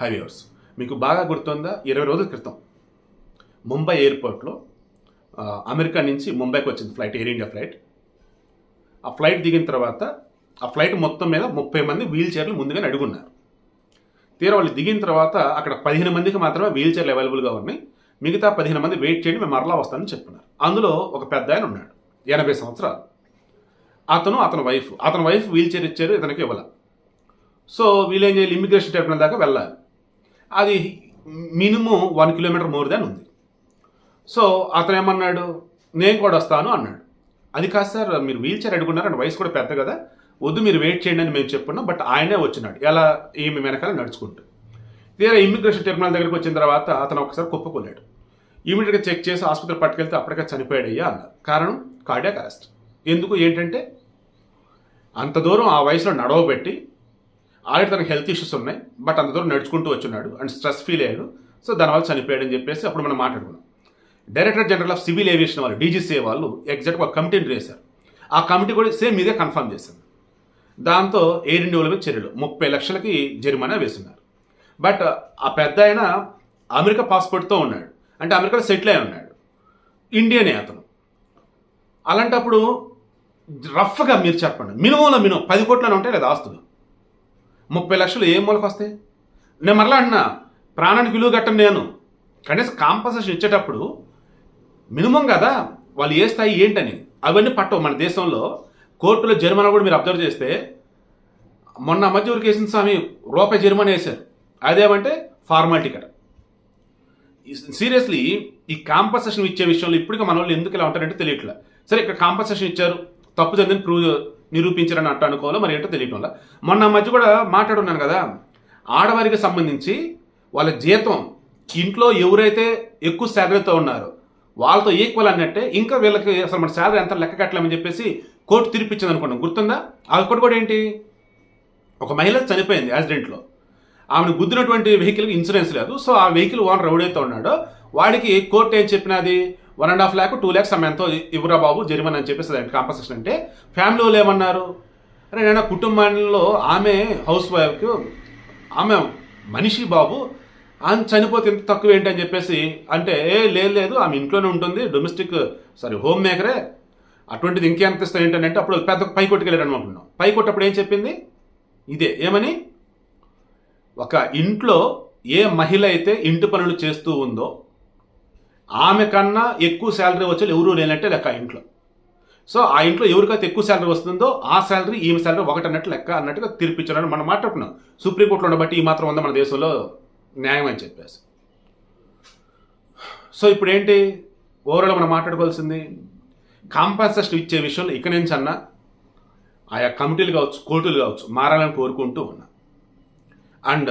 హైవేవర్స్ మీకు బాగా గుర్తుందా? ఇరవై రోజుల క్రితం. ముంబై ఎయిర్పోర్ట్లో అమెరికా నుంచి ముంబైకి వచ్చింది ఫ్లైట్ ఎయిర్ ఇండియా ఫ్లైట్. ఆ ఫ్లైట్ దిగిన తర్వాత ఆ ఫ్లైట్ మొత్తం మీద ముప్పై మంది వీల్ చైర్లు ముందుగానే అడుగున్నారు. తీరా వాళ్ళు దిగిన తర్వాత అక్కడ పదిహేను మందికి మాత్రమే వీల్ చైర్లు అవైలబుల్గా ఉన్నాయి. మిగతా పదిహేను మంది వెయిట్ చేయండి మేము మరలా వస్తామని చెప్పున్నారు అందులో ఒక పెద్ద ఆయన ఉన్నాడు ఎనభై సంవత్సరాలు. అతను అతని వైఫ్. అతని వైఫ్ వీల్ చైర్ ఇచ్చారు ఇతనికి ఇవ్వాల. సో వీళ్ళు ఏం చేయాలి? ఇమిగ్రేషన్ టెర్మినల్ దాకా వెళ్ళాలి. అది minimum one kilometre more than ఉంది. సో అతను ఏమన్నాడు నేను కూడా వస్తాను అన్నాడు. అది కాదు సార్ మీరు వీల్ చైర్ అడుగున్నారు అండ్ వయసు కూడా పెద్ద కదా. వద్దు మీరు వెయిట్ చేయండి అని మేము చెప్పున్నాం బట్ ఆయనే వచ్చినాడు. ఎలా ఏమి వెనకాల నడుచుకుంటూ. తీరా ఇమ్మిగ్రేషన్ టెర్మినల్ దగ్గరికి వచ్చిన తర్వాత అతను ఒకసారి కుప్పకూలాడు. ఇమీడియట్గా చెక్ చేసి ఆసుపత్రి పట్టుకెళ్తే అప్పటికే చనిపోయాడయ్యా అన్నారు కారణం కార్డియాక్ అరెస్ట్. ఎందుకు? ఏంటంటే అంత దూరం ఆ వయసులో నడవబెట్టి ఆల్రెడీ తనకి హెల్త్ ఇష్యూస్ ఉన్నాయి బట్ అంత దూరం నడుచుకుంటూ వచ్చున్నాడు అండ్ స్ట్రెస్ ఫీల్ అయ్యాడు. సో దానివల్ల చనిపోయాడని చెప్పేసి అప్పుడు మనం మాట్లాడుకున్నాం. Director general of civil aviation వాళ్ళు డీజీసీఏ వాళ్ళు ఎగ్జాక్ట్గా ఒక కమిటీని వేశారు ఆ కమిటీ కూడా సేమ్ ఇదే కన్ఫర్మ్ చేసింది. దాంతో ఎయిర్ ఇండియా మీద చర్యలు. ముప్పై లక్షలకి జరిమానా వేస్తున్నారు. బట్ ఆ పెద్ద ఆయన అమెరికా పాస్పోర్ట్తో ఉన్నాడు. అంటే అమెరికాలో సెటిల్ అయి ఉన్నాడు. ఇండియనే అతను. అలాంటప్పుడు రఫ్గా మీరు చెప్పండి. మినిమంలో మినిమం పది కోట్లను ఉంటాయి లేదా ఆస్తులు? ముప్పై లక్షలు ఏ మూలకు వస్తాయి? నేను మరలా అంటున్నా ప్రాణానికి విలువ కట్టను నేను. కనీసం కాంపన్సేషన్ ఇచ్చేటప్పుడు మినిమం కదా వాళ్ళు ఏ స్థాయి ఏంటని. అవన్నీ పట్టవు మన దేశంలో. కోర్టులో జరిమానా కూడా మీరు అబ్జర్వ్ చేస్తే మొన్న మధ్య ఊరికి వేసిన స్వామి రూపాయి జరిమానా వేశారు. అదేమంటే ఫార్మాలిటీ కదా సీరియస్లీ ఈ కాంపన్సేషన్ ఇచ్చే విషయంలో ఇప్పటికీ మన వాళ్ళు ఎందుకు ఇలా ఉంటారంటే తెలియట్లే. సరే ఇక్కడ కాంపన్సేషన్ ఇచ్చారు తప్పు జరిగింది ప్రూవ్ నిరూపించారని అట్టు అనుకోవాలో మరి ఏంటో తెలియటం వల్ల. మొన్న మధ్య కూడా మాట్లాడున్నాను కదా ఆడవారికి సంబంధించి వాళ్ళ జీతం ఇంట్లో ఎవరైతే ఎక్కువ శాలరీతో ఉన్నారో వాళ్ళతో ఈక్వల్ అన్నట్టే ఇంకా వీళ్ళకి అసలు మన శాలరీ ఎంత లెక్క కట్టలేమని చెప్పేసి కోర్టు తీర్పిచ్చింది అనుకున్నాం గుర్తుందా? కోర్టు కూడా ఏంటి? ఒక మహిళ చనిపోయింది యాక్సిడెంట్లో. ఆమెను గుద్దినటువంటి వెహికల్కి ఇన్సూరెన్స్ లేదు. సో ఆ వెహికల్ ఓనర్ ఎవడైతే ఉన్నాడో వాడికి కోర్టు ఏం చెప్పినది? One and half lakh two lakhs ఆమె ఎంతో ఇవ్వరా బాబు జరిమానా అని చెప్పేసి దానికి కాంపన్సేషన్ అంటే ఫ్యామిలీ వాళ్ళు ఏమన్నారు? అరే నేను కుటుంబంలో ఆమె హౌస్ వైఫ్కి ఆమె మనిషి బాబు ఆమె చనిపోతే ఎంత తక్కువ ఏంటి అని చెప్పేసి అంటే ఏ లేదు లేదు ఆమె ఇంట్లోనే ఉంటుంది డొమెస్టిక్ సారీ హోమ్ మేకరే అటువంటిది ఇంకెంత ఇస్తాయి ఏంటంటే అప్పుడు పెద్ద పై వెళ్ళాడు అనుకుంటున్నాం. పైకొట్టప్పుడు ఏం చెప్పింది? ఇదే ఏమని? ఒక ఇంట్లో ఏ మహిళ అయితే ఇంటి పనులు చేస్తూ ఉందో ఆమె కన్నా ఎక్కువ శాలరీ వచ్చే ఎవరూ లేనట్టే లెక్క ఇంట్లో. సో ఆ ఇంట్లో ఎవరికైతే ఎక్కువ శాలరీ వస్తుందో ఆ శాలరీ ఈమె శాలరీ ఒకటి అన్నట్టు లెక్క అన్నట్టుగా తీర్పిచ్చారని మనం మాట్లాడుకున్నాం. సుప్రీంకోర్టులో ఉండబట్టి ఈ మాత్రం ఉందా మన దేశంలో న్యాయం అని చెప్పేసి. సో ఇప్పుడు ఏంటి ఓవరాల్ మనం మాట్లాడుకోవాల్సింది కాంపన్సేషన్ ఇచ్చే విషయంలో ఇక నుంచి అన్నా ఆయా కమిటీలు కావచ్చు కోర్టులు కావచ్చు మారాలని కోరుకుంటూ ఉన్నా. అండ్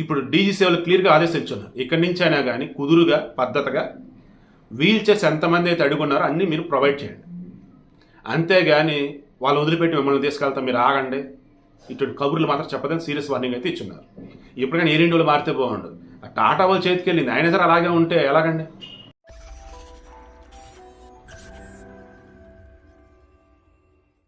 ఇప్పుడు డీజీ సేవలు క్లియర్గా ఆదేశించున్నారు. ఇక్కడి నుంచి అయినా కానీ కుదురుగా పద్ధతిగా వీల్ చైర్స్ ఎంతమంది అయితే అడుగున్నారో అన్నీ మీరు ప్రొవైడ్ చేయండి. అంతేగాని వాళ్ళు వదిలిపెట్టి మిమ్మల్ని తీసుకెళ్తాం మీరు ఆగండి. ఇటువంటి కబుర్లు మాత్రం చెప్పదని సీరియస్ వార్నింగ్ అయితే ఇచ్చున్నారు. ఇప్పుడు కానీ ఏ రెండు మారితే బాగుండు. ఆ టాటా వాళ్ళ చేతికి వెళ్ళింది. ఆయన సరే అలాగే ఉంటే ఎలాగండి?